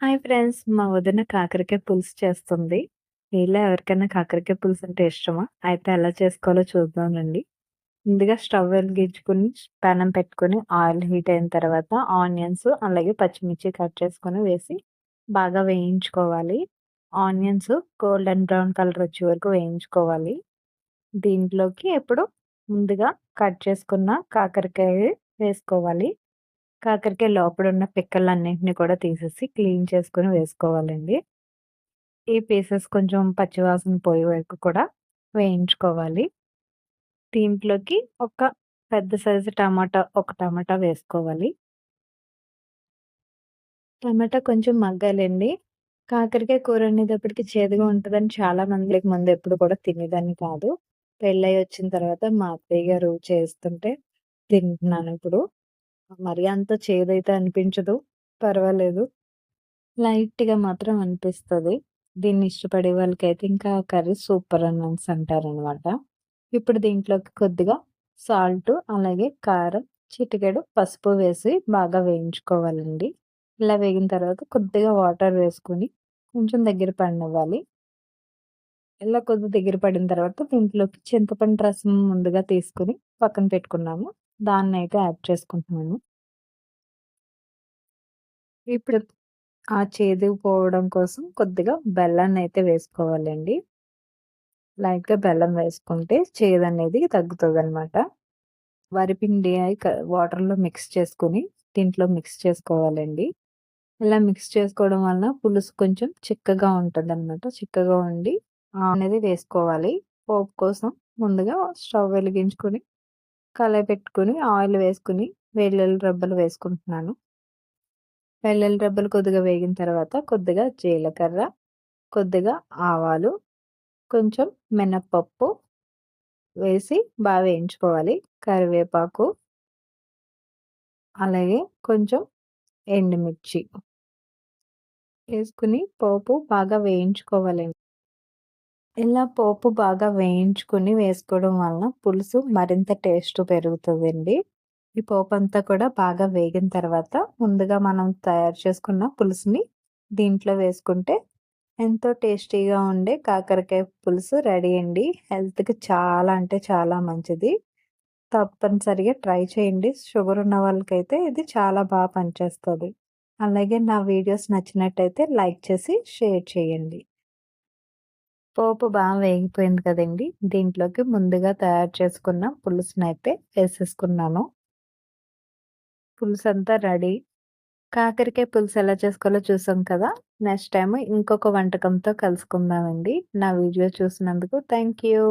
Hi friends మా వదిన కాకరకాయ పులుసు చేస్తుంది. మీలో ఎవరికైనా కాకరకాయ పులుసు అంటే ఇష్టమా? అయితే ఎలా చేసుకోవాలో చూద్దామండి ముందుగా స్టవ్ వెలిగించుకుని పెనం పెట్టుకుని ఆయిల్ హీట్ అయిన తర్వాత ఆనియన్స్ అలాగే పచ్చిమిర్చి కట్ చేసుకొని వేసి బాగా వేయించుకోవాలి. ఆనియన్స్ గోల్డెన్ బ్రౌన్ కలర్ వచ్చే వరకు వేయించుకోవాలి. దీంట్లోకి ఎప్పుడు ముందుగా కట్ చేసుకున్న కాకరకాయ వేసుకోవాలి. కాకరకాయ లోపల ఉన్న పిక్కలన్నింటినీ కూడా తీసేసి క్లీన్ చేసుకొని వేసుకోవాలండి. ఈ పీసెస్ కొంచెం పచ్చివాసన పోయే వరకు కూడా వేయించుకోవాలి. దీంట్లోకి ఒక పెద్ద సైజు టమాటా ఒక టమాటా వేసుకోవాలి. టమాటా కొంచెం మగ్గాలండి. కాకరకాయ కూర అనేటప్పటికి చేదుగా ఉంటుందని చాలా మందికి ముందు ఎప్పుడు కూడా తినేదాన్ని కాదు. పెళ్ళై వచ్చిన తర్వాత మా అత్తయ్య గారు చేస్తుంటే తింటున్నాను ఇప్పుడు. మరి అంత చేదైతే అనిపించదు. పర్వాలేదు. లైట్‌గా మాత్రం అనిపిస్తది. దీన్ని ఇష్టపడే వాళ్ళకైతే ఇంకా కర్రీ సూపర్ అనేసి అంటారనమాట. ఇప్పుడు దీంట్లోకి కొద్దిగా సాల్ట్ అలాగే కారం, చిటికెడు పసుపు వేసి బాగా వేయించుకోవాలండి. ఇలా వేగిన తర్వాత కొద్దిగా వాటర్ వేసుకొని కొంచెం దగ్గర పడనివ్వాలి. ఇలా కొద్దిగా దగ్గర పడిన తర్వాత దీంట్లోకి చింతపండు రసం ముందుగా తీసుకొని పక్కన పెట్టుకున్నాము. దాన్నైతే యాడ్ చేసుకుంటున్నాను. ఇప్పుడు ఆ చేదు పోవడం కోసం కొద్దిగా బెల్లాన్ని అయితే వేసుకోవాలండి. లైట్‌గా బెల్లం వేసుకుంటే చేదనేది తగ్గుతదనమాట. వరిపిండి క వాటర్‌లో మిక్స్ చేసుకొని దీంట్లో మిక్స్ చేసుకోవాలండి. ఇలా మిక్స్ చేసుకోవడం వలన పులుసు కొంచెం చిక్కగా ఉంటదనమాట. చిక్కగా ఉండి అనేది వేసుకోవాలి. పోపు కోసం ముందుగా స్టవ్ వెలిగించుకొని కళాయి పెట్టుకుని ఆయిల్ వేసుకుని వెల్లుల్లి రబ్బలు వేసుకుంటున్నాను. వెల్లుల్లి రబ్బలు కొద్దిగా వేగిన తర్వాత కొద్దిగా జీలకర్ర కొద్దిగా ఆవాలు కొంచెం మినప్పప్పు వేసి బాగా వేయించుకోవాలి కరివేపాకు అలాగే కొంచెం ఎండుమిర్చి వేసుకుని పోపు బాగా వేయించుకోవాలండి ఇలా పోపు బాగా వేయించుకుని వేసుకోవడం వలన పులుసు మరింత టేస్ట్ పెరుగుతుందండి. ఈ పోపు అంతా కూడా బాగా వేగిన తర్వాత ముందుగా మనం తయారు చేసుకున్న పులుసుని దీంట్లో వేసుకుంటే ఎంతో టేస్టీగా ఉండే కాకరకాయ పులుసు రెడీ అండి. హెల్త్కి చాలా అంటే చాలా మంచిది. తప్పనిసరిగా ట్రై చేయండి. షుగర్ ఉన్న వాళ్ళకైతే ఇది చాలా బాగా పనిచేస్తుంది. అలాగే నా వీడియోస్ నచ్చినట్టయితే లైక్ చేసి షేర్ చేయండి. పోపు బాగా వేగిపోయింది కదండి. దీంట్లోకి ముందుగా తయారు చేసుకున్న పులుసునైతే వేసేసుకున్నాను. పులుసు అంతా రెడీ. కాకరకాయ పులుసు ఎలా చేసుకోవాలో చూసాం కదా. నెక్స్ట్ టైం ఇంకొక వంటకంతో కలుసుకుందామండి. నా వీడియో చూసినందుకు థ్యాంక్ యూ